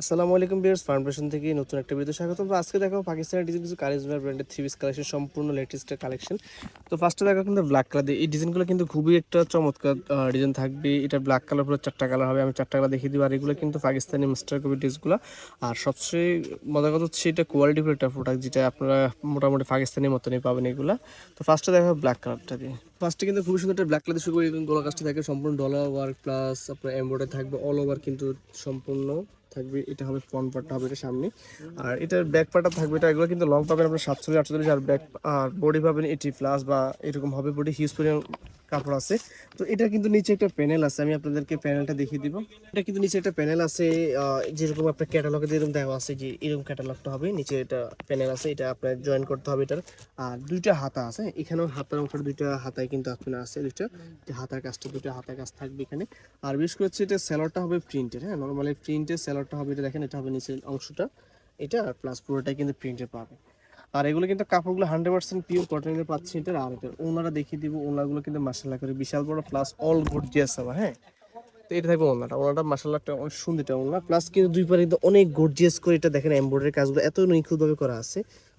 আসসালামু আলাইকুম বিয়ার্স ফাউন্ডেশন থেকে নতুন একটা ভিডিও স্বাগত তো আজকে দেখো পাকিস্তানের ডিজাইন কিছু কারিজমা ব্র্যান্ডের থ্রি পিস কালেকশন সম্পূর্ণ লেটেস্ট কালেকশন তো ফার্স্টে দেখো কিন্তু ব্ল্যাক কালার এই ডিজাইনগুলো কিন্তু খুবই একটা চমৎকার ডিজাইন থাকবে। এটা ব্ল্যাক কালার পুরো চারটা কালার হবে, আমি চারটা কালার দেখিয়ে দিব। আর এগুলো কিন্তু পাকিস্তানি মাস্টার কপি ড্রেসগুলো আর সবচেয়ে মজার কথা হচ্ছে এটা কোয়ালিটিফুল একটা প্রোডাক্ট যেটা আপনারা মোটামুটি পাকিস্তানি মতনই পাবেন এগুলো। তো ফার্স্টে দেখো ব্ল্যাক কালারটা দিয়ে। ফার্স্টে কিন্তু খুবই সুন্দর একটা ব্ল্যাক কালার শুরু করি গলা কাজটি থাকে সম্পূর্ণ ডলার ওয়ার্ক প্লাস আপনার এমব্রয়ডারি থাকবে অল ওভার কিন্তু সম্পূর্ণ থাকবে। এটা হবে ফ্রন্ট পার্টটা হবে এটা সামনে। আর এটার ব্যাক পার্টটা থাকবে এটা। এগুলো কিন্তু লং পাবেন আপনার সাতচল্লিশ, আটচল্লিশ আর ব্যাক আর বডি পাবেন এটি প্লাস বা এরকম হবে। বডি হিউজ পরিমাণ কাপড় আছে। তো এটা কিন্তু নিচে একটা প্যানেল আছে, আমি আপনাদেরকে প্যানেলটা দেখিয়ে দিব। এটা কিন্তু নিচে একটা প্যানেল আছে যেরকম আপনার ক্যাটালগে যেরকম দেওয়া আছে যে এরকম ক্যাটালগটা হবে, নিচে এটা প্যানেল আছে, এটা আপনার জয়েন করতে হবে এটার। আর দুইটা হাতা আছে, এখানেও হাতার অংশটা দুইটা হাতায় কিন্তু আপনার আছে দুইটা। হাতার কাজটা, দুইটা হাতার কাজ থাকবে এখানে। আর বিশেষ করে হচ্ছে এটা স্যালোয়ারটা হবে প্রিন্টের হ্যাঁ? নর্মালি প্রিন্টের স্যালোয়ারটা হবে, এটা দেখেন, এটা হবে নিচের অংশটা। এটা প্লাস পুরোটাই কিন্তু প্রিন্টের পাবে। আর এগুলো কিন্তু কাপড়গুলো হান্ড্রেড পার্সেন্ট পিওর কটনের পাচ্ছি এটার আর এটার ওনারা দেখিয়ে দিব, ওনাগুলো কিন্তু মাসাল্লাহ করে বিশাল বড় প্লাস অল গর্জিয়াস হবে হ্যাঁ? তো এটা থাকবে ওনাটা। ওনাটা মাসাল্লাহটা অনেক সুন্দর এটা ওনা। প্লাস কিন্তু দুই পারে কিন্তু অনেক গর্জিয়াস করে এটা দেখেন এমব্রয়ডারি কাজগুলো এত নিখুঁতভাবে করা আছে।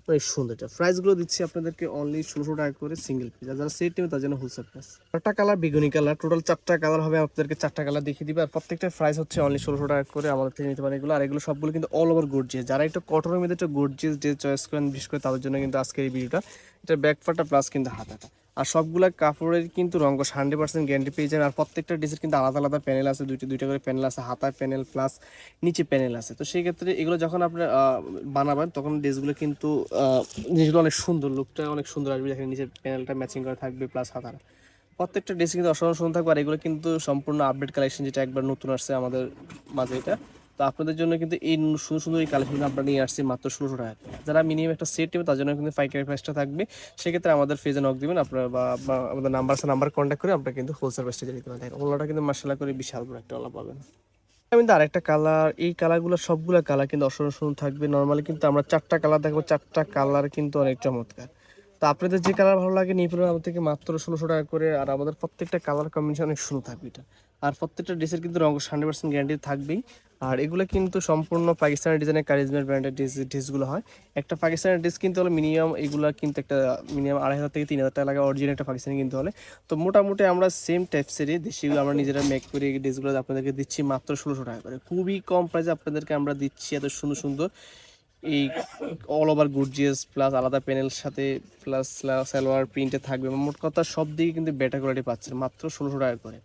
অনেক সুন্দরটা। প্রাইসগুলো দিচ্ছি আপনাদেরকে অনলি ষোলোশো টাকা করে সিঙ্গেল পিস আর যারা সেট নেবে তার জন্য হোলসেল প্রাইস চারটা কালার বেগুনি কালার টোটাল চারটা কালার হবে, আপনাদেরকে চারটা কালার দেখিয়ে দিবে। আর প্রত্যেকটা প্রাইস হচ্ছে অনলি ষোলোশো টাকা করে আমাদের থেকে নিতে পারে এগুলো। আর এগুলো সবগুলো কিন্তু অল ওভার গর্জিয়াস যারা একটু কটনের মধ্যে একটু গর্জিয়াস ড্রেস চয়েস করেন, বিশেষ করে তাদের জন্য কিন্তু আজকের এই ভিডিওটা এটা ব্যাক পার্টটা প্লাস কিন্তু হাতাটা। আর সবগুলা কাপড়ের কিন্তু রঙ্গস হান্ড্রেড পার্সেন্ট গ্যারান্টি পেয়ে যাবেন। আর প্রত্যেকটা ডিসের কিন্তু আলাদা আলাদা প্যানেল আছে, দুইটা দুইটা করে প্যানেল আছে, হাতার প্যানেল প্লাস নিচে প্যানেল আছে। তো সেই ক্ষেত্রে এগুলো যখন আপনি বানাবেন, তখন ড্রেসগুলো কিন্তু জিনিসগুলো অনেক সুন্দর লুকটা অনেক সুন্দর আসবে দেখেন নিচে প্যানেলটা ম্যাচিং করা থাকবে প্লাস হাতার। প্রত্যেকটা ড্রেস কিন্তু অসাধারণ সুন্দর থাকবে, আর এগুলো কিন্তু সম্পূর্ণ আপডেট কালেকশন যেটা একবার নতুন আসছে আমাদের মাঝে এটা। তো আপনাদের জন্য কিন্তু এই সুন্দর সুন্দর এই কালেকশন আমরা নিয়ে আসছি মাত্র ষোলোশো টাকা। যারা মিনিমাম একটা সেট নেবে, তার জন্য কিন্তু পাইকারি প্রাইসটা থাকবে। সেক্ষেত্রে আমাদের ফেজে নক দিবেন, আপনারা বা আমাদের নাম্বার আছে নাম্বার কন্ট্যাক্ট করে আপনারা কিন্তু হোলসেল প্রাইসটা দিতে পারেন ওগুলোটা কিন্তু মার্শাল্লাহ করে বিশাল বড় একটা ওলা পাবেন। আমি কিন্তু আরেকটা কালার এই কালারগুলো সবগুলো কালার কিন্তু অসাধারণ সুন্দর থাকবে। নর্মালি কিন্তু আমরা চারটা কালার দেখব, চারটা কালার কিন্তু অনেক চমৎকার। তো আপনাদের যে কালার ভালো লাগে, নিয়ে পড়বেন আমাদের থেকে মাত্র ষোলোশো টাকা করে। আর আমাদের প্রত্যেকটা কালার কম্বিনেশন অনেক সুন্দর থাকবে এটা। আর প্রত্যেকটা ড্রেসের কিন্তু রঙ হান্ড্রেড পার্সেন্ট গ্যারান্টি থাকবেই। আর এগুলো কিন্তু সম্পূর্ণ পাকিস্তানের ডিজাইনের কারিজমের ব্র্যান্ডের ড্রেস ড্রেসগুলো হয়। একটা পাকিস্তানের ড্রেস কিন্তু হলে মিনিমাম এগুলো কিন্তু একটা মিনিমাম আড়াই হাজার থেকে তিন হাজার টাকা লাগে অরিজিনাল একটা পাকিস্তানি কিন্তু হলে। তো মোটামুটি আমরা সেম টাইপসেরই দেশিগুলো আমরা নিজেরা মেক করে এই ড্রেসগুলো আপনাদেরকে দিচ্ছি মাত্র ষোলোশো টাকা করে। খুবই কম প্রাইসে আপনাদেরকে আমরা দিচ্ছি, এত সুন্দর সুন্দর। এই অল ওভার গুডজিএস প্লাস আলাদা প্যানেল সাথে প্লাস সালোয়ার প্রিন্টে থাকবে। মোট কথা সব দিকে কিন্তু বেটার কোয়ালিটি পাচ্ছেন, মাত্র ষোলোশো টাকা করে।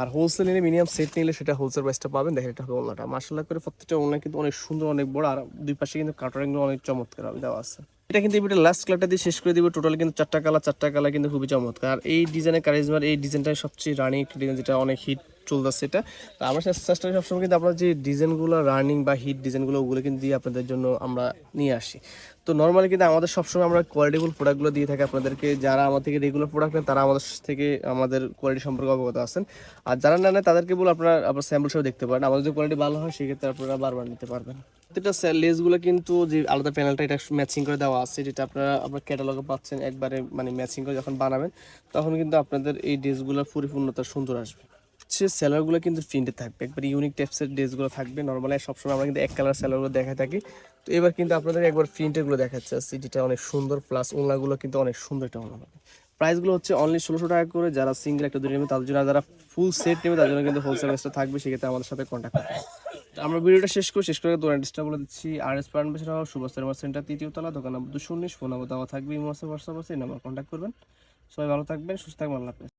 আর হোলসেল নিলে মিনিমাম সেট নিলে সেটা হোলসেল প্রাইসটা পাবেন, দেখেন এটা হবে ওনাটা মার্শাল্লাহ করে প্রত্যেকটা ওনা কিন্তু অনেক সুন্দর, অনেক বড়, আর দুই পাশে কিন্তু কাটারিংগুলো অনেক চমৎকার হবে, দেওয়া আছে। এটা কিন্তু এবার লাস্ট কালারটা দিয়ে শেষ করে দিব। টোটাল কিন্তু চারটা কালার চারটা কালার কিন্তু খুবই চমৎকার। আর এই ডিজাইনের কারিজমার এই ডিজাইনটাই সবচেয়ে রানিং একটা ডিজাইন যেটা অনেক হিট চলতেছে এটা। তো আমরা চেষ্টা সবসময় কিন্তু আপনার যে ডিজাইনগুলো রানিং বা হিট ডিজাইনগুলো ওগুলো কিন্তু দিয়ে আপনাদের জন্য আমরা নিয়ে আসি। তো নর্মালি কিন্তু আমাদের সবসময় আমরা কোয়ালিটিফুল প্রোডাক্টগুলো দিয়ে থাকি আপনাদেরকে। যারা আমার থেকে রেগুলার প্রোডাক্ট নেন, তারা আমাদের থেকে আমাদের কোয়ালিটি সম্পর্কে অবগত আছেন। আর যারা না নেয় তাদেরকে বলে আপনারা আপনার স্যাম্পল সব দেখতে পারেন। আমাদের যদি কোয়ালিটি ভালো হয়, সেক্ষেত্রে আপনারা বারবার নিতে পারবেন। প্রত্যেকটা লেসগুলো কিন্তু যে আলাদা প্যানেলটা এটা ম্যাচিং করে দেওয়া আছে, যেটা আপনারা, আপনার ক্যাটালগে পাচ্ছেন একবারে মানে ম্যাচিং করে যখন বানাবেন, তখন কিন্তু আপনাদের এই ড্রেসগুলোর পরিপূর্ণতা সুন্দর আসবে। হচ্ছে সেলারগুলো কিন্তু প্রিন্টে থাকবে, একবার ইউনিক টাইপসের ড্রেসগুলো থাকবে। নর্মালি সবসময় আমরা কিন্তু এক কালার সেলারগুলো দেখা থাকি। তো এবার কিন্তু আপনাদের একবার প্রিন্টেরগুলো দেখাচ্ছে যেটা অনেক সুন্দর প্লাস ওনাগুলো কিন্তু অনেক সুন্দর একটা ওনা হবে প্রাইসগুলো হচ্ছে অনলি ষোলোশো টাকা করে, যারা সিঙ্গেল একটা দুটো নেবে, তাদের জন্য যারা ফুল সেট নেবে, তাদের জন্য কিন্তু হোলসেল প্রাইসটা থাকবে, সেক্ষেত্রে আমাদের সাথে কন্ট্যাক্ট করবে আমরা ভিডিওটা শেষ করে শেষ করে দোকান অ্যাড্রেসটা বলে দিচ্ছি। আর এস পার্ন বেসরা সুভাষ সেন্টার তৃতীয় তলা, দোকান নম্বর দুশো উনিশ ফোন নাম্বার দেওয়া থাকবে, ইমো হোয়াটসঅ্যাপ আছে, এই নাম্বার কন্ট্যাক্ট করবেন। সবাই ভালো থাকবেন, সুস্থ থাকবেন, আল্লাহ